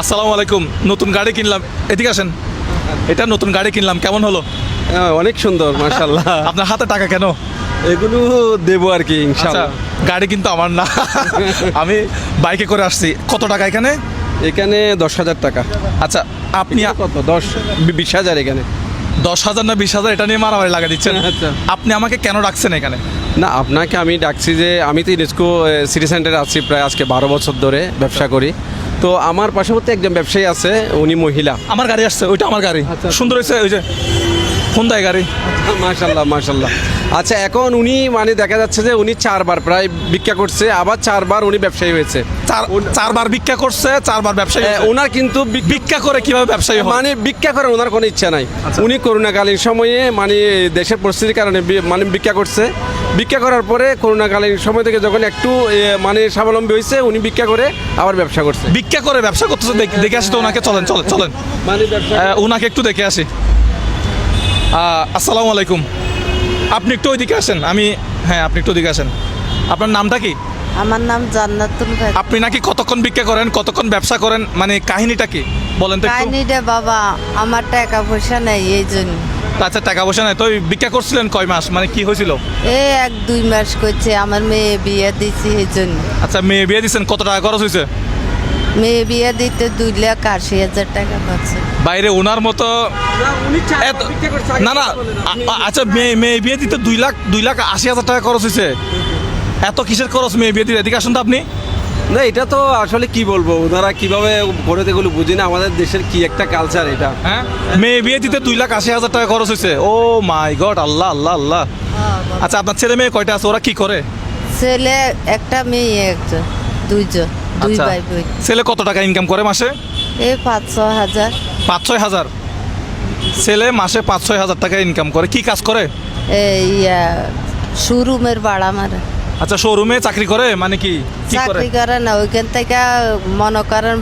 আসসালামু আলাইকুম নতুন গাড়ি কিনলাম। এদিকে আসেন। এটা নতুন গাড়ি কিনলাম কেমন হলো? হ্যাঁ, অনেক সুন্দর মাশাল্লাহ আপনার হাতে টাকা কেন? এগুলো দেবো আর কি আচ্ছা গাড়ি কিন্তু আমার না। আমি বাইকে করে আসছি। কত টাকা এখানে? এখানে দশ হাজার টাকা। আচ্ছা আপনি কত? দশ বিশ হাজার এখানে। দশ হাজার না বিশ হাজার এটা নিয়ে মারামারি লাগা দিচ্ছেন। আচ্ছা। আপনি আমাকে কেন রাখছেন এখানে? না আপনাকে আমি ডাকছি যে আমি তো ইউনেস্কো সিটি সেন্টারে আছি প্রায় আজকে বারো বছর ধরে ব্যবসা করি। তো আমার পাশাপাশি একজন ব্যবসায়ী আছে উনি মহিলা। আমার গাড়ি আসছে ওইটা আমার গাড়ি। আচ্ছা। সুন্দর হয়েছে ওই যে হোন্দাই গাড়ি। মাশাল্লাহ মাশাল্লাহ আচ্ছা এখন উনি মানে দেখা যাচ্ছে যে উনি চারবার প্রায় ভিক্ষা করছে আবার চারবার উনি ব্যবসায়ী হয়েছে। চার চারবার ভিক্ষা করছে চারবার ব্যবসায়ী ওনার কিন্তু ভিক্ষা করে কীভাবে ব্যবসায়ী মানে ভিক্ষা করার ওনার কোনো ইচ্ছা নাই। উনি করোনাকালীন সময়ে মানে দেশের পরিস্থিতির কারণে মানে ভিক্ষা করছে। ভিক্ষা করার পরে করোনাকালীন সময় থেকে যখন একটু মানে স্বাবলম্বী হয়েছে উনি ভিক্ষা করে আবার ব্যবসা করছে। ভিক্ষা করে ব্যবসা করতেছে দেখে আসি তো ওনাকে। চলেন চলেন চলেন। মানে ওনাকে একটু দেখে আসি। আসসালামু আলাইকুম। আপনি একটু ওইদিকে আসেন। আমি হ্যাঁ আপনি একটু ওইদিকে আসেন। আপনার নামটা কি? আমার নাম জান্নাতুল ভাই। আপনি নাকি কতক্ষণ ভিক্ষা করেন কতক্ষণ ব্যবসা করেন? মানে কাহিনীটা কি? বলেন তো একটু। কাহিনী রে বাবা আমার টাকা পয়সা নেই এই জন্য। আচ্ছা টাকা পয়সা নাই। তো ভিক্ষা করছিলেন কয় মাস? মানে কি হয়েছিল? এই এক দুই মাস করছে আমার মেয়ে বিয়ে দিছি এই জন্য। আচ্ছা মেয়ে বিয়ে দিচ্ছেন কত টাকা খরচ হয়েছে? মেয়ে বিয়ে দিতে দুই লাখ আশি হাজার টাকা পাচ্ছে। বাইরে ওনার মতো না না আচ্ছা মেয়ে মেয়ে বিয়ে দিতে দুই লাখ দুই লাখ আশি হাজার টাকা খরচ হয়েছে। এত কিসের খরচ মেয়ে বিয়ে দিতে এদিকে আসুন তো আপনি। না এটা তো আসলে কি বলব? ওনারা কীভাবে করে এগুলো বুঝি না? আমাদের দেশের কি একটা কালচার এটা। হ্যাঁ? মেয়ে বিয়ে দিতে দুই লাখ আশি হাজার টাকা খরচ হয়েছে। Oh my god Allah Allah Allah. আচ্ছা আপনার ছেলে মেয়ে কয়টা আছে? ওরা কি করে? ছেলে একটা মেয়ে একজন দুইজন। দুই আচ্ছা। ভাই বোন ছেলে কত টাকা ইনকাম করে মাসে? এই পাঁচ ছ হাজার। পাঁচ ছয় হাজার? ছেলে মাসে পাঁচ ছয় হাজার টাকা ইনকাম করে। কি কাজ করে? শোরুমের ভাড়া মারে। আচ্ছা শোরুমে চাকরি করে? মানে কি? কি করে? চাকরি করে না ওইখান থেকে মনে করেন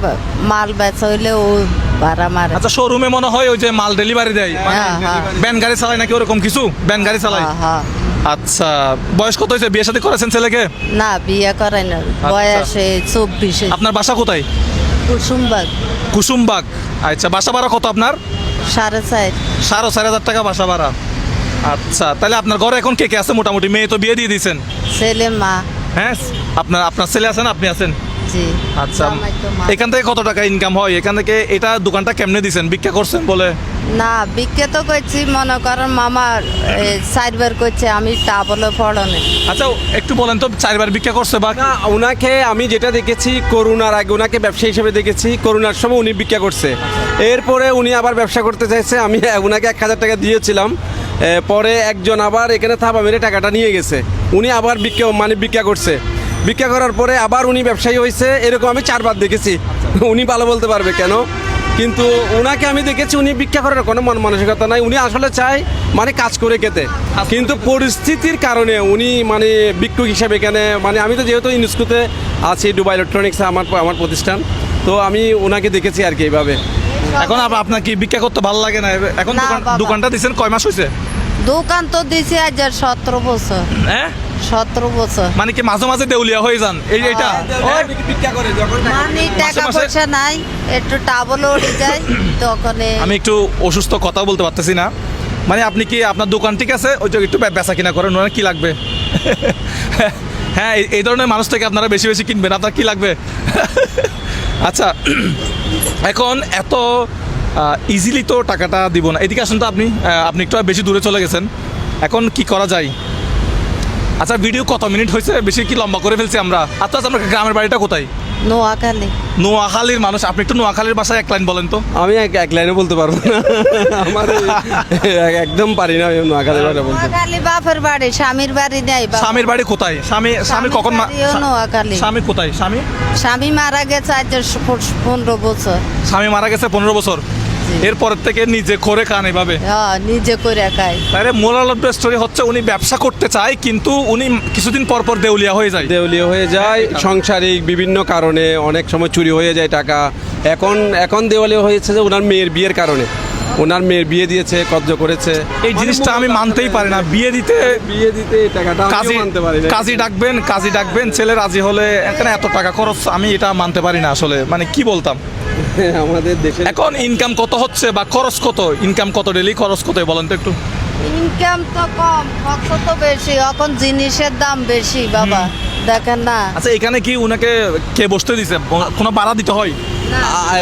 মাল বেচা হইলে ও ভাড়া মারে। আচ্ছা শোরুমে মনে হয় ওই যে মাল ডেলিভারি দেয়? হ্যাঁ, হ্যাঁ। ব্যান গাড়ি চালায় নাকি ওরকম কিছু? ব্যান গাড়ি চালায়? হ্যাঁ, হ্যাঁ। আচ্ছা বয়স কত হয়েছে? বিয়ে সাথে করেছেন ছেলেকে? না বিয়ে করাই না বয়সে চব্বিশে আপনার বাসা কোথায়? কুসুমবাগ। কুসুমবাগ। আচ্ছা বাসা ভাড়া কত আপনার? সাড়ে চার। সাড়ে চার হাজার টাকা বাসা ভাড়া। আচ্ছা তাহলে আপনার ঘরে এখন কে কে আছে? মোটামুটি মেয়ে তো বিয়ে দিয়ে দিয়েছেন। ছেলে মা। হ্যাঁ আপনার আপনার ছেলে আছেন আপনি আছেন। জি। আচ্ছা। তো। এখান থেকে কত টাকা ইনকাম হয়? এখান থেকে এটা দোকানটা কেমনে দিছেন? ভিক্ষা করছেন বলে? না বিখ্যাত করছি মনে করেন মামার চারবার করছে আমি টাবলে পড়নে আচ্ছা একটু বলেন তো চারবার ভিক্ষা করছে বা ওনাকে আমি যেটা দেখেছি করোনার আগে ওনাকে ব্যবসা হিসেবে দেখেছি করোনার সময় উনি ভিক্ষা করছে। এরপরে উনি আবার ব্যবসা করতে চাইছে আমি ওনাকে এক হাজার টাকা দিয়েছিলাম। পরে একজন আবার এখানে থাবা মেরে টাকাটা নিয়ে গেছে। উনি আবার ভিক্ষা মানে ভিক্ষা করছে। ভিক্ষা করার পরে আবার উনি ব্যবসায়ী হয়েছে এরকম আমি চারবার দেখেছি। উনি ভালো বলতে পারবে কেন? কিন্তু ওনাকে আমি দেখেছি উনি ভিক্ষা করার কোনো মন মানসিকতা নাই। উনি আসলে চায় মানে কাজ করে খেতে। কিন্তু পরিস্থিতির কারণে উনি মানে ভিক্ষুক হিসাবে এখানে মানে আমি তো যেহেতু ইউনেস্কোতে আছি দুবাই ইলেকট্রনিক্স আমার আমার প্রতিষ্ঠান তো আমি ওনাকে দেখেছি আর কি এইভাবে। এখন আপ- আপনার কি ভিক্ষা করতে ভালো লাগে না? এখন দোকান- দোকানটা দিছেন কয় মাস হয়েছে দোকান তো দিছি আজ সতেরো বছর। হ্যাঁ? সতেরো বছর। মানে কি মাঝে মাঝে দেউলিয়া হয়ে যান? এই এটা? হ্যাঁ, ভিক্ষা করে যখন মানে টাকা পয়সা নাই একটু টাবলে উঠে যায় তখন আমি একটু অসুস্থ কথা বলতে পারতেছি না। মানে আপনি কি আপনার দোকান ঠিক আছে? ওইটা একটু বেচা কিনা করেন ওনার কি লাগবে? হ্যাঁ এই- এই ধরনের মানুষ থেকে আপনারা বেশি বেশি কিনবেন আপনার কি লাগবে? আচ্ছা এখন এত ইজিলি তো টাকাটা দিব না। এদিকে আসুন তো আপনি আপনি একটু বেশি দূরে চলে গেছেন। এখন কি করা যায়? আচ্ছা ভিডিও কত মিনিট হয়েছে? বেশি কি লম্বা করে ফেলছি আমরা? আচ্ছা আচ্ছা, আপনার গ্রামের বাড়িটা কোথায়? নোয়াখালী। নোয়াখালীর মানুষ আপনি একটু নোয়াখালীর বাসায় এক লাইন বলেন তো। আমি এক এক লাইনে বলতে পারব না। আমার একদম পারি না আমি নোয়াখালী ভাষা বলতে। নোয়াখালী বাপের বাড়ি স্বামীর বাড়ি নেই স্বামীর বাড়ি কোথায়? স্বামী স্বামী কখন নোয়াখালী। স্বামী কোথায়? স্বামী? স্বামী মারা গেছে আজ পনেরো বছর। স্বামী মারা গেছে পনেরো বছর। এরপর থেকে নিজে করে খান এভাবে। হ্যাঁ নিজে করে খাই তাহলে মোরাল অফ দ্য স্টোরি হচ্ছে উনি ব্যবসা করতে চায় কিন্তু উনি কিছুদিন পর পর দেউলিয়া হয়ে যায়। দেউলিয়া হয়ে যায় সাংসারিক বিভিন্ন কারণে অনেক সময় চুরি হয়ে যায় টাকা। এখন এখন দেওয়ালিয়া হয়েছে যে ওনার মেয়ের বিয়ের কারণে। ওনার মেয়ের বিয়ে দিয়েছে কব্জ করেছে। এই জিনিসটা আমি মানতেই পারি না। বিয়ে দিতে বিয়ে দিতে টাকাটা কাজী মানতে পারি না। কাজী ডাকবেন কাজী ডাকবেন ছেলে রাজি হলে এখানে এত টাকা খরচ আমি এটা মানতে পারি না আসলে। মানে কি বলতাম? আমাদের দেশে এখন ইনকাম কত হচ্ছে বা খরচ কত? ইনকাম কত ডেলি খরচ কত? বলেন তো একটু। ইনকাম তো কম খরচ তো বেশি। এখন জিনিসের দাম বেশি বাবা। দেখেন না। আচ্ছা এখানে কি উনাকে কে বসতে দিছে? কোনো ভাড়া দিতে হয়?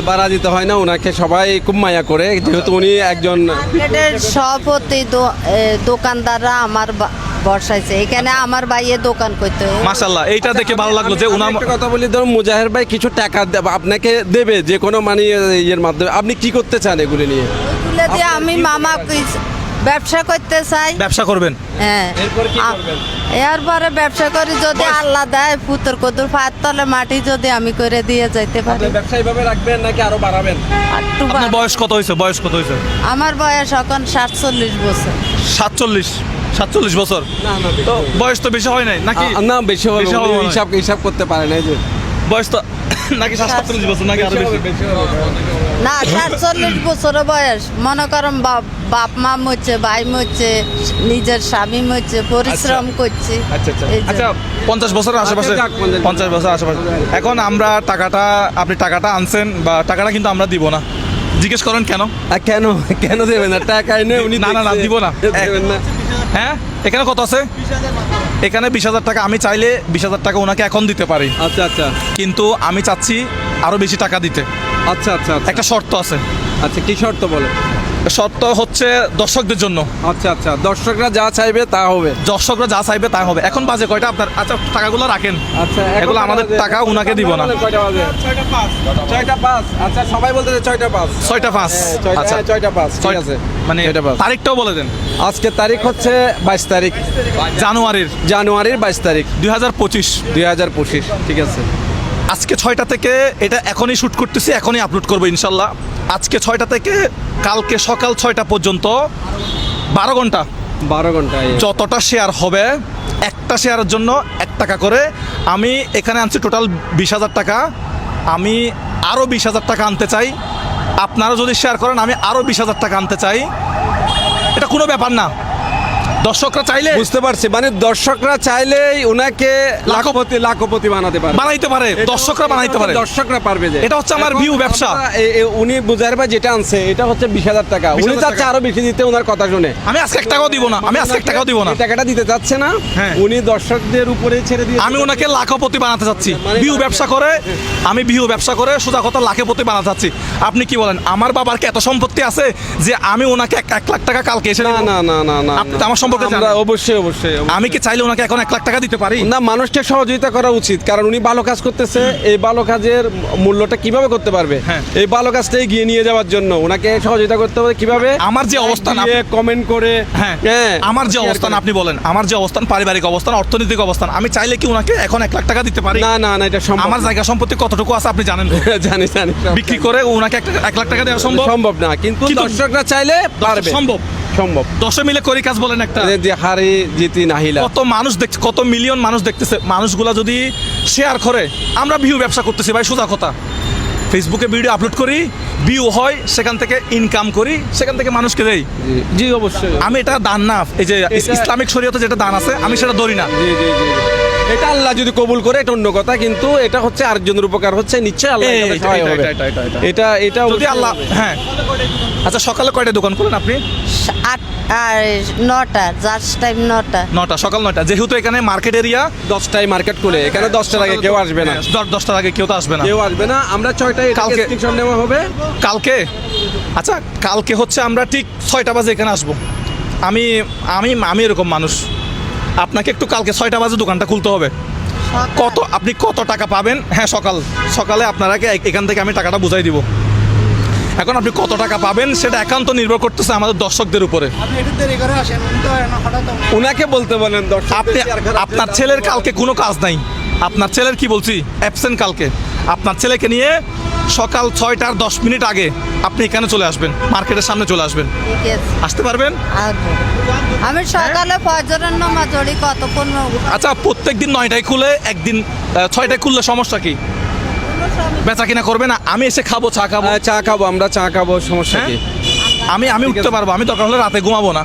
বাড়া দিতে হয় না ওনাকে সবাই খুব মায়া করে। যেহেতু উনি একজন সভাপতি এ, দোকানদাররা আমার বা- বসাইছে এখানে আমার ভাইয়ে দোকান করতে। মাশাল্লাহ এইটা দেখে ভালো লাগল যে উনার কথা বলি ধরুন মুজাহের ভাই কিছু টাকা দেব- আপনাকে দেবে যে কোনো মানে ইয়ের মাধ্যমে আপনি কি করতে চান এগুলি নিয়ে? ওইগুলো দিয়ে আমি মামা ব্যবসা করতে চাই। ব্যবসা করবেন? হ্যাঁ। এরপরে ব্যবসা করি যদি আল্লাহ দেয় পুতর কদুর পায়ের তলে মাটি যদি আমি করে দিয়ে যাইতে পারি। ব্যবসা এইভাবে রাখবেন নাকি আরও বাড়াবেন? একটু বয়স কত হয়েছে বয়স কত হয়েছে আমার বয়স এখন সাতচল্লিশ বছর। সাতচল্লিশ। সাতচল্লিশ বছর? না না তো বয়স তো বেশি হয় নাই নাকি? না বেশি হয়। হিসাব হিসাব করতে পারে না এই যে। বয়স তো নাকি সাতচল্লিশ বছর নাকি আরও বেশি? না সাতচল্লিশ বছর বয়স। মনে করেন বাপ বাপ মা মরছে ভাই মরছে নিজের স্বামী মরছে পরিশ্রম করছে। আচ্ছা, আচ্ছা। আচ্ছা পঞ্চাশ বছরের আশেপাশে আচ্ছা, পঞ্চাশ। বছর। আশেপাশে। এখন আমরা টাকাটা আপনি টাকাটা আনছেন বা টাকাটা কিন্তু আমরা দিব না। জিজ্ঞেস করেন কেন? আর কেন? কেন দেবেন না? টাকা এনে উনি না, না, না। দিব না। হ্যাঁ? এখানে কত আছে? এখানে বিশ হাজার টাকা। আমি চাইলে বিশ হাজার টাকা ওনাকে এখন দিতে পারি। আচ্ছা আচ্ছা। কিন্তু আমি চাচ্ছি আরও বেশি টাকা দিতে। আচ্ছা আচ্ছা আচ্ছা। একটা শর্ত আছে। আচ্ছা কি শর্ত বলে শর্ত হচ্ছে দর্শকদের জন্য। আচ্ছা আচ্ছা। দর্শকরা যা চাইবে তা হবে। দর্শকরা যা চাইবে তা হবে। এখন বাজে কয়টা? আপনার আচ্ছা টাকাগুলো রাখেন। আচ্ছা এগুলো আমাদের টাকা উনাকে দিব না। কয়টা বাজে? ছয়টা পাঁচ। ছয়টা পাঁচ আচ্ছা সবাই বলতে ছয়টা পাঁচ। ছয়টা পাঁচ। হ্যাঁ, আচ্ছা। ছয়টা পাঁচ। ঠিক আছে। মানে তারিখটাও বলে দেন। আজকে তারিখ হচ্ছে বাইশ তারিখ। জানুয়ারির। জানুয়ারির বাইশ তারিখ। দুই হাজার পঁচিশ। দুই হাজার পঁচিশ। ঠিক আছে। আজকে ছয়টা থেকে এটা এখনই শ্যুট করতেছি এখনই আপলোড করব ইনশাল্লাহ। আজকে ছয়টা থেকে কালকে সকাল ছয়টা পর্যন্ত বারো ঘণ্টা। বারো ঘণ্টা যতটা শেয়ার হবে একটা শেয়ারের জন্য এক টাকা করে। আমি এখানে আনছি টোটাল বিশ হাজার টাকা। আমি আরও বিশ হাজার টাকা আনতে চাই। আপনারা যদি শেয়ার করেন আমি আরও বিশ হাজার টাকা আনতে চাই। এটা কোনো ব্যাপার না। দর্শকরা চাইলে বুঝতে পারছি। মানে দর্শকরা চাইলেই ওনাকে লাখপতি লাখপতি বানাতে পারে। বানাইতে পারে। দর্শকরা বানাইতে পারে। দর্শকরা পারবে যে। এটা হচ্ছে আমার view ব্যবসা। উনি বুঝার ভাই যেটা আনছে এটা হচ্ছে বিশ হাজার টাকা। উনি চাচ্ছে। আরও বেশি দিতে ওনার কথা শুনে। আমি আজকে এক টাকাও দিব না। আমি আজকে এক টাকাও দিব না। টাকাটা দিতে চাচ্ছে না। হ্যাঁ। উনি দর্শকদের উপরে ছেড়ে দিয়ে আমি ওনাকে লাখপতি বানাতে চাচ্ছি। ভিউ ব্যবসা করে আমি ভিউ ব্যবসা করে সোজা কথা লাখপতি বানাতে চাচ্ছি। আপনি কি বলেন? আমার বাবার কি এত সম্পত্তি আছে যে আমি ওনাকে এক লাখ টাকা কালকে এসে না না না না না। আমার সম্পর্কে আমরা জানেন। অবশ্যই অবশ্যই অবশ্যই। আমি কি চাইলে ওনাকে এখন এক লাখ টাকা দিতে পারি? না মানুষকে সহযোগিতা করা উচিত কারণ উনি ভালো কাজ করতেছে। এই ভালো কাজের মূল্যটা কীভাবে করতে পারবে? হ্যাঁ। এই ভালো কাজটা এগিয়ে নিয়ে যাওয়ার জন্য ওনাকে সহযোগিতা করতে হবে কীভাবে? আমার যে অবস্থান কমেন্ট করে হ্যাঁ হ্যাঁ আমার যে অবস্থান আপনি বলেন আমার যে অবস্থান পারিবারিক অবস্থান অর্থনৈতিক অবস্থান আমি চাইলে কি ওনাকে এখন এক লাখ টাকা দিতে পারি? না না না এটা সম্ভব আমার জায়গা সম্পত্তি কতটুকু আছে আপনি জানেন? জানি জানি বিক্রি করে ওনাকে এক লাখ টাকা দেওয়া সম্ভব? সম্ভব না কিন্তু কিন্তু দর্শকরা চাইলে পারবে। সম্ভব। সম্ভব। দশে মিলে করি কাজ বলেন একটা। যে- যে হারি জিতি নাহিলা। কত মানুষ দেখছে কত মিলিয়ন মানুষ দেখতেছে। মানুষগুলা যদি শেয়ার করে আমরা ভিউ ব্যবসা করতেছি ভাই সোজা কথা। ফেসবুকে ভিডিও আপলোড করি ভিউ হয় সেখান থেকে ইনকাম করি সেখান থেকে মানুষকে দেই। জি, জি অবশ্যই। আমি এটা দান না। এই যে ইসলামিক শরীয়তে যেটা দান আছে আমি সেটা ধরি না। জি জি জি জি। এটা আল্লাহ যদি কবুল করে এটা অন্য কথা কিন্তু এটা হচ্ছে আরেকজনের উপকার হচ্ছে নিশ্চয়ই আল্লাহ এটা, এটা, হবে। এটা, এটা, এটা। এটা এটা যদি আল্লাহ হ্যাঁ। আচ্ছা সকালে কয়টা দোকান করেন আপনি? আট আর নটা জাস্ট টাইম নটা। নটা সকাল যেহেতু এখানে মার্কেট এরিয়া দশটায় মার্কেট খুলে। এখানে দশটার আগে কেউ আসবে না। দশটার আগে কেউ তো আসবে না। কেউ আসবে না। আমরা ছয়টায় কালকে- কালকে নেওয়া হবে। কালকে? আচ্ছা কালকে হচ্ছে আমরা ঠিক ছয়টা বাজে এখানে আসব। আমি আমি আমি এরকম মানুষ। আপনাকে একটু কালকে ছয়টা বাজে দোকানটা খুলতে হবে। কত আপনি কত টাকা পাবেন? হ্যাঁ সকাল। সকালে আপনারাকে এখান থেকে আমি টাকাটা বুঝাই দিব। এখন আপনি কত টাকা পাবেন সেটা একান্ত নির্ভর করতেছে আমাদের দর্শকদের উপরে। উনাকে বলতে বলেন আপনি আপনার ছেলের কালকে কোনো কাজ নাই। আপনার ছেলের কি বলছি? অ্যাবসেন্ট কালকে। আপনার ছেলেকে নিয়ে সকাল ছয়টার দশ মিনিট আগে আপনি এখানে চলে আসবেন মার্কেটের সামনে চলে আসবেন। আসতে পারবেন? আসব। আমি সকালে ফজরের নামাজ কতক্ষণ? আচ্ছা প্রত্যেক দিন নয়টায় খুলে একদিন ছয়টায় খুললে সমস্যা কি? বেচা কিনা করবে না আমি এসে খাব চা খাব। চা খাব আমরা চা খাব সমস্যা হ্যাঁ? কি আমি আমি ঠিক উঠতে পারব আমি দরকার হলে রাতে ঘুমাবো না।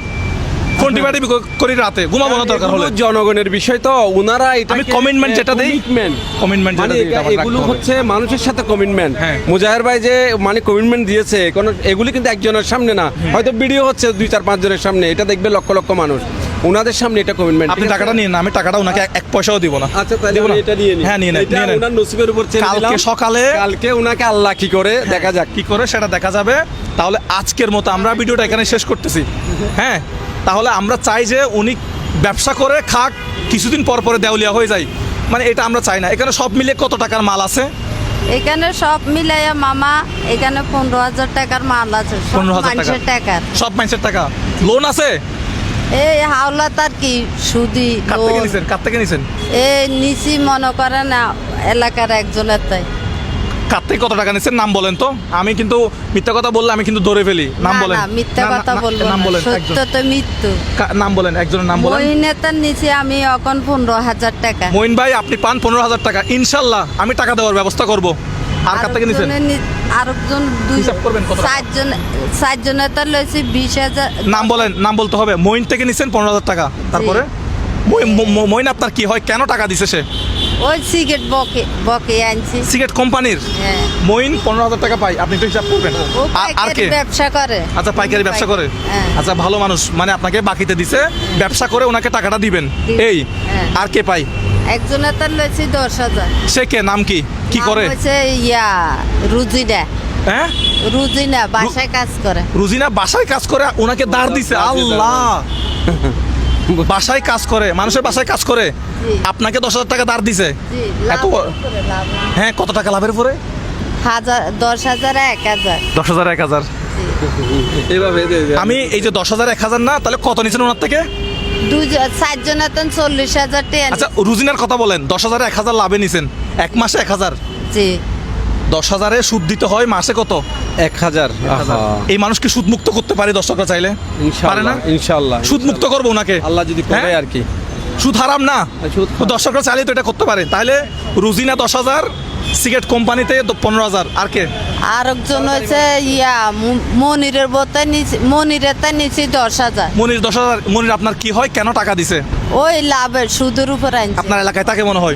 ফোন টিপাটি করি রাতে ঘুমাবো না দরকার হলে। জনগণের বিষয় তো ওনারা এটা আমি commitment যেটা দেই, যেটা মানে আমার এগুলো হচ্ছে মানুষের সাথে কমিটমেন্ট হ্যাঁ। মুজাহের ভাই যে মানে কমিটমেন্ট দিয়েছে কোন এগুলি কিন্তু একজনের সামনে না। হয়তো ভিডিও হচ্ছে দুই চার পাঁচ জনের সামনে এটা দেখবে লক্ষ লক্ষ মানুষ। ওনাদের সামনে এটা কমিটমেন্ট আপনি টাকাটা নিন না আমি টাকাটা ওনাকে এক- পয়সাও দিব না। আচ্ছা তাহলে আমি এটা নিয়ে নিই। হ্যাঁ নিয়ে নেন নিয়ে নেন। ওনার নসিবের উপর ছেড়ে কালকে সকালে কালকে ওনাকে আল্লাহ কি করে? দেখা যাক। কি করে সেটা দেখা যাবে। তাহলে আজকের মতো আমরা ভিডিওটা এখানে শেষ করতেছি। হ্যাঁ তাহলে আমরা চাই যে উনি ব্যবসা করে খাক কিছুদিন পর পরে দেউলিয়া হয়ে যায়। মানে এটা আমরা চাই না। এখানে সব মিলিয়ে কত টাকার মাল আছে? এখানে সব মিলাইয়া মামা এখানে পনেরো হাজার টাকার মাল আছে। 15,000 টাকা। টাকার। সব মানুষের টাকা। লোন আছে? এই হাওলা তার কি সুদি কার থেকে নিছেন কার থেকে নিছেন এই নিচি মনে করেন এলাকার একজনের তাই। কার থেকে কত টাকা নিছেন? নাম বলেন তো। আমি কিন্তু মিথ্যা কথা বললে আমি কিন্তু ধরে ফেলি। নাম বলেন। মিথ্যা কথা বলব নাম বলেন সত্য তো মৃত্যু নাম বলেন একজনের নাম বলেন। মহিনেতার নিচে আমি এখন পনেরো হাজার টাকা। মইন ভাই আপনি পান পনেরো হাজার টাকা। ইনশাল্লাহ আমি টাকা দেওয়ার ব্যবস্থা করব। আর কার থেকে নিছেন আরেকজন দুই হিসাব করবেন কত টাকা? চারজন চারজনের তো লইছি বিশ হাজার। নাম বলেন নাম বলতে হবে। মইন থেকে নিছেন পনেরো হাজার টাকা। তারপরে? মই- ম- ম- মইন আপনার কি হয়? কেন টাকা দিছে সে? ওই সিগারেট বকে বকে আনছি। সিগারেট কোম্পানির? হ্যাঁ। মইন পনেরো হাজার টাকা পাই আপনি একটু হিসাব করবেন। ও আর- আর পাইকারি কে? ব্যবসা করে। আচ্ছা পাইকারি ব্যবসা করে? হ্যাঁ। আচ্ছা ভালো মানুষ। মানে আপনাকে বাকিতে দিছে। ব্যবসা করে ওনাকে টাকাটা দিবেন। দিবেন। এই। হ্যাঁ। আর কে পাই একজনের তো লইছি দশ হাজার। সে কে? নাম কি? কি করে? হচ্ছে ইয়া রুজিনা। হ্যাঁ? রুজিনা বাসায় কাজ করে। রুজিনা বাসায় কাজ করে ওনাকে দাঁড় দিছে। আল্লাহ! বাসায় কাজ করে মানুষের বাসায় কাজ করে। আপনাকে দশ হাজার টাকা দাঁড় দিছে। এত লাভের উপরে। লাভ। হ্যাঁ কত টাকা লাভের পরে হাজার দশ হাজার এক হাজার। দশ হাজার এক হাজার। আমি এই যে দশ হাজার এক হাজার না তাহলে কত নিছেন ওনার থেকে? দুজন চল্লিশ হাজার আচ্ছা রুজিনার কথা বলেন দশ হাজার এক হাজার লাভে নিছেন। এক মাসে এক হাজার? জি। দশ হাজারে সুদ দিতে হয় মাসে কত? এক হাজার এই মানুষকে সুদ মুক্ত করতে পারে দর্শকরা চাইলে? পারে ইনশাআল্লাহ না? ইনশাআল্লাহ সুদ মুক্ত করব ওনাকে। আল্লাহ যদি করে হ্যাঁ? আর কি। সুদ হারাম না। দর্শকরা চাইলে তো এটা করতে পারে। তাহলে রুজিনা দশ হাজার সিগারেট কোম্পানিতে পনেরো হাজার। আর কে? আর একজন হচ্ছে ইয়া মনিরের বোতে তাই নিচে দশ হাজার। মনির দশ হাজার। মনির আপনার কি হয়? কেন টাকা দিছে? ওই লাভের সুদের উপর আনছে। আপনার এলাকায় তাকে মনে হয়।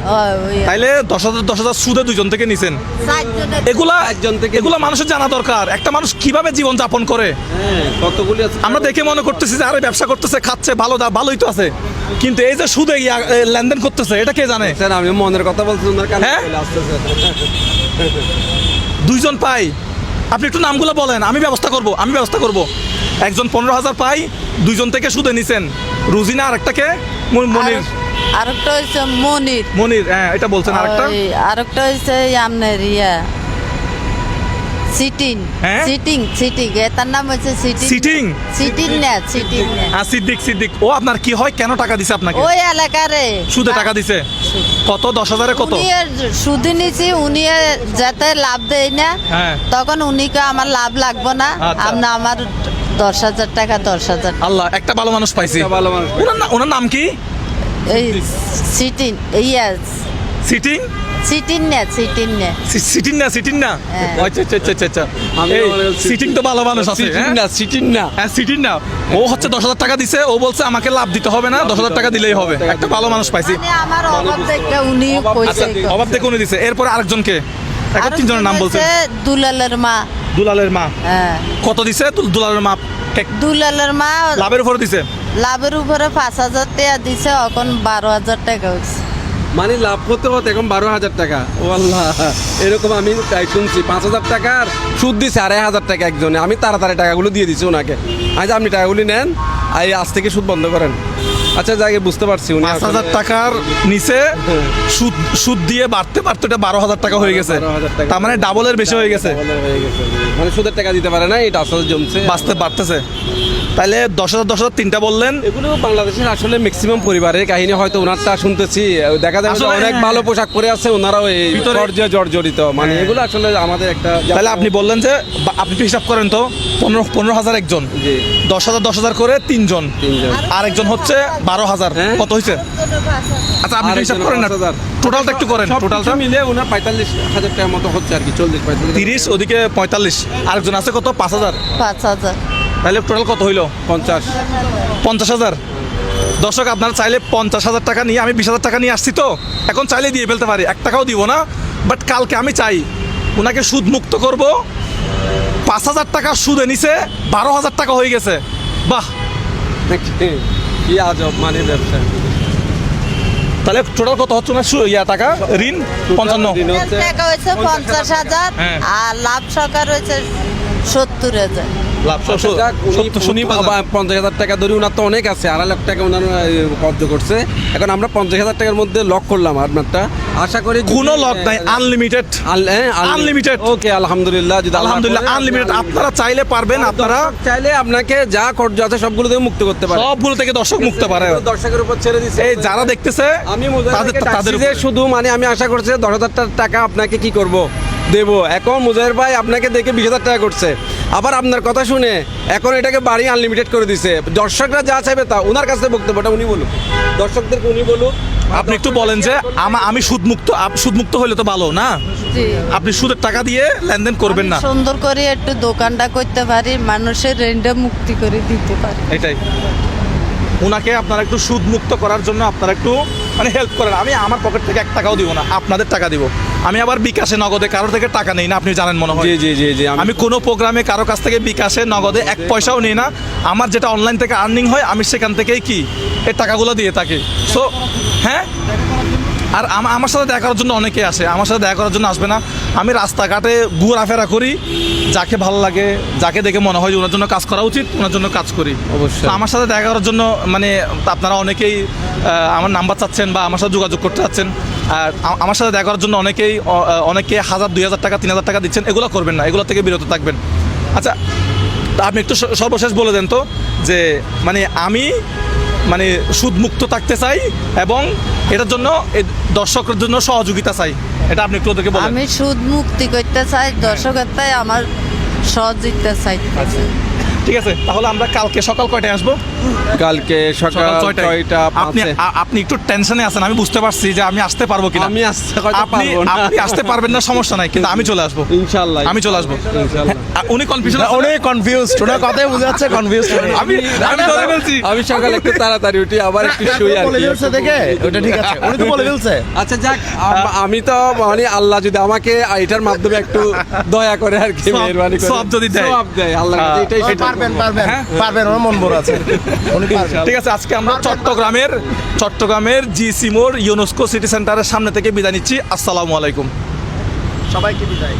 তাইলে দশ হাজার দশ হাজার সুদে দুজন থেকে নিছেন। এগুলা একজন থেকে- এগুলা মানুষের জানা দরকার। একটা মানুষ কীভাবে জীবন যাপন করে? হ্যাঁ কতগুলি আমরা দেখে মনে করতেছি যে আরে ব্যবসা করতেছে খাচ্ছে ভালো দা ভালোই তো আছে। কিন্তু এই যে সুদে লেনদেন করতেছে এটা কে জানে? স্যার আমি মনের কথা বলছি ওনার কানে হ্যাঁ? দুইজন পাই। আপনি একটু নামগুলো বলেন আমি ব্যবস্থা করব আমি ব্যবস্থা করব। একজন পনেরো হাজার পাই দুইজন থেকে সুদে নিছেন। রুজিনা আরেকটাকে মনির। আরেকটা হচ্ছে মনির। মনির হ্যাঁ এটা বলছেন আরেকটা? আরেকটা হচ্ছে আপনার ইয়া। সিটিং। হ্যাঁ? Sitting sitting. এটার নাম হচ্ছে সিটিং। সিটিং? সিটিং না সিটিং না। সিদ্দিক সিদ্দিক। ও আপনার কি হয়? কেন টাকা দিছে আপনাকে? ওই এলাকারে। সুদে টাকা দিছে? কত? দশ হাজারে কত? সুদি নিছি উনি যাতে লাভ দেয় না হ্যাঁ। তখন উনিকে আমার লাভ লাগবে না। আচ্ছা। আমরা আমার দশ হাজার টাকা দশ হাজার আল্লাহ একটা ভালো মানুষ পাইছি। ভালো মানুষ। ওনার না- ওনার নাম কি? এই সিটিং ইয়া সিটিং সিটিং না সিটিং না। সিটিং না সিটিং না? হ্যাঁ। আচ্ছা আচ্ছা আচ্ছা আচ্ছা। সিটিং তো ভালো মানুষ আছে সিটিং হ্যাঁ? না সিটিং না। হ্যাঁ সিটিং না। ও হচ্ছে দশ হাজার টাকা দিছে ও বলছে আমাকে লাভ দিতে হবে না দশ হাজার টাকা দিলেই হবে। একটা ভালো মানুষ পাইছি। মানে আমার অভাব দেখতে উনি আচ্ছা অভাব দেখে উনি দিছে। এরপরে আরেকজনকে। এখন তিনজনের নাম বলছেন দুলালের মা। দুলালের মা। হ্যাঁ। কত দিছে দুলালের মা? দুলালের মা লাভের উপরে দিছে? লাভের উপরে পাঁচ হাজার টাকা দিছে এখন বারো হাজার টাকা হচ্ছে মানে লাভ করতে হতে এখন বারো হাজার টাকা। ও আল্লাহ এরকম আমি তাই শুনছি। পাঁচ হাজার টাকার সুদ দিছে আড়াই হাজার টাকা একজনে। আমি তাড়াতাড়ি টাকাগুলো দিয়ে দিচ্ছি ওনাকে। আজ আপনি টাকাগুলি নেন। আর আজ থেকে সুদ বন্ধ করেন। আচ্ছা যাকে বুঝতে পারছি উনি পাঁচ হাজার টাকার নিচে সুদ সুদ দিয়ে বাড়তে বাড়তে এটা বারো হাজার টাকা হয়ে গেছে। তার মানে ডাবলের বেশি হয়ে গেছে। মানে সুদের টাকা দিতে পারে না এটা টাকা জমছে। বাঁচতে বাড়তেছে। তাইলে দশ হাজার দশ হাজার তিনটা বললেন। এগুলো বাংলাদেশের আসলে ম্যাক্সিমাম পরিবারের কাহিনী হয়তো ওনারটা শুনতেছি। দেখা যায় অনেক। ভালো পোশাক পরে আছে ওনারাও এই পর্যায়ে জর্জরিত। মানে হ্যাঁ। এগুলো আসলে আমাদের একটা তাহলে আপনি বললেন যে আপনি হিসাব করেন তো পনেরো পনেরো হাজার একজন। দশ হাজার দশ হাজার করে তিনজন। তিনজন। আরেকজন হচ্ছে বারো হাজার। হ্যাঁ। কত হয়েছে? আচ্ছা আপনি হিসাব আরেকজন করেন না। হাজার। টোটালটা একটু করেন টোটালটা মিলে ওনার পঁয়তাল্লিশ হাজার টাকার মতো হচ্ছে আর কি চল্লিশ পঁয়তাল্লিশ তিরিশ ওদিকে পঁয়তাল্লিশ। আরেকজন আছে কত? পাঁচ হাজার। পাঁচ হাজার। তাহলে টোটাল কত হইল? পঞ্চাশ। পঞ্চাশ হাজার? দর্শক আপনারা চাইলে পঞ্চাশ হাজার টাকা নিয়ে আমি বিশ হাজার টাকা নিয়ে আসছি তো। এখন চাইলে দিয়ে ফেলতে পারি এক টাকাও দিব না। বাট কালকে আমি চাই ওনাকে সুদ মুক্ত করব। পাঁচ হাজার টাকা সুদ এনেছে বারো হাজার টাকা হয়ে গেছে। বাহ! কি আজব মানে ব্যবসা। তাহলে টোটাল কত হচ্ছে না সু- ইয়া টাকা? ঋণ? পঞ্চান্ন। দিন টাকা হয়েছে পঞ্চাশ হাজার। হ্যাঁ। আর লাভ সরকার হয়েছে সত্তর হাজার। লাভ যাক, উনি- উনি বাবা পঞ্চাশ হাজার টাকা ধরে উনার তো অনেক আছে আড়াই লাখ টাকা উনার কব্জ করছে। এখন আমরা পঞ্চাশ হাজার টাকার মধ্যে লক করলাম আপনারটা আশা করি কোনো লক নাই আনলিমিটেড আল- আল- Unlimited. ওকে আলহামদুলিল্লাহ যদি আলহামদুলিল্লাহ আনলিমিটেড আপনারা চাইলে পারবেন আপনারা চাইলে আপনাকে যা কর্জ আছে সবগুলো থেকে মুক্ত করতে পারে। সবগুলো থেকে দর্শক মুক্ত পারে। দর্শকের উপর ছেড়ে দিচ্ছে এই যারা দেখতেছে আমি তাদের। শুধু মানে আমি আশা করছি দশ হাজার টাকা আপনাকে কি করব? দেবো। এখন মুজাহির ভাই আপনাকে দেখে বিশ হাজার টাকা করছে। আবার আপনার কথা শুনে এখন এটাকে বাড়ি আনলিমিটেড করে দিছে। দর্শকরা যা চাইবে তা ওনার কাছে বক্তব্যটা উনি বলুক। দর্শকদেরকে উনি বলুক। আপনি একটু বলেন যে আমা- আমি সুদমুক্ত আপ- সুদমুক্ত হলে তো ভালো না? জি। আপনি সুদের টাকা দিয়ে লেনদেন করবেন না। সুন্দর করে একটু দোকানটা করতে পারি মানুষের রেন্টটা মুক্তি করে দিতে পারি। এটাই। ওনাকে আপনারা একটু সুদ মুক্ত করার জন্য আপনারা একটু মানে হেল্প করেন। আমি আমার পকেট থেকে এক টাকাও দিব না আপনাদের টাকা দিব। আমি আবার বিকাশে নগদে কারোর থেকে টাকা নেই না আপনি জানেন মনে হয়। জি জি জি জি আমি কোনো প্রোগ্রামে কারও কাছ থেকে বিকাশে নগদে এক পয়সাও নিই না। আমার যেটা অনলাইন থেকে আর্নিং হয় আমি সেখান থেকেই কি এই টাকাগুলো দিয়ে থাকি। সো হ্যাঁ? আর আমা- আমার সাথে দেখা করার জন্য অনেকে আসে আমার সাথে দেখা করার জন্য আসবে না। আমি রাস্তাঘাটে ঘোরাফেরা করি যাকে ভালো লাগে যাকে দেখে মনে হয় যে ওনার জন্য কাজ করা উচিত ওনার জন্য কাজ করি। অবশ্যই। আমার সাথে দেখা করার জন্য মানে আপনারা অনেকেই আমার নাম্বার চাচ্ছেন বা আমার সাথে যোগাযোগ করতে চাচ্ছেন। আর আমার সাথে দেখা করার জন্য অনেকেই অনেকে হাজার দুই হাজার টাকা তিন হাজার টাকা দিচ্ছেন এগুলো করবেন না এগুলো থেকে বিরত থাকবেন। আচ্ছা আপনি একটু সর্বশেষ বলে দেন তো যে মানে আমি মানে সুদমুক্ত থাকতে চাই এবং এটার জন্য দর্শকের জন্য সহযোগিতা চাই। এটা আপনি একটু ওদেরকে বলেন। আমি সুদ মুক্তি করতে চাই দর্শকের তাই আমার সহযোগিতা চাই। ঠিক আছে তাহলে আমরা কালকে সকাল কয়টায় আসব? কালকে সকাল ছয়টা আপনি আপনি একটু টেনশনে আছেন আমি বুঝতে পারছি যে আমি আসতে পারব কিনা। আমি আসতে আপনি আপনি আসতে পারবেন না সমস্যা নাই কিন্তু আমি চলে আসব। ইনশাল্লাহ আমি চলে আসব। আ, উনি কনফিউশন অনেক কনফিউজ ওনার কথাই বোঝা যাচ্ছে কনফিউজ আমি আমি ধরে ফেলছি। আমি সকালে একটু তাড়াতাড়ি উঠি আবার একটু শুই আর কি। দেখে ওটা ঠিক আছে উনি তো বলে ফেলছে। আচ্ছা যাক আমি তো মানে আল্লাহ যদি আমাকে এটার মাধ্যমে একটু দয়া করে আর কি মেহরবানি করে। সব যদি দেয়। সব দেয় আল্লাহ এটাই ও, পারবেন পারবেন হ্যাঁ? পারবেন ওনার মন বড় আছে। ঠিক আছে আজকে আমরা চট্টগ্রামের চট্টগ্রামের জি মোড় ইউনেস্কো সিটি সেন্টারের সামনে থেকে বিদায় নিচ্ছি। আসসালামু আলাইকুম। সবাইকে বিদায়।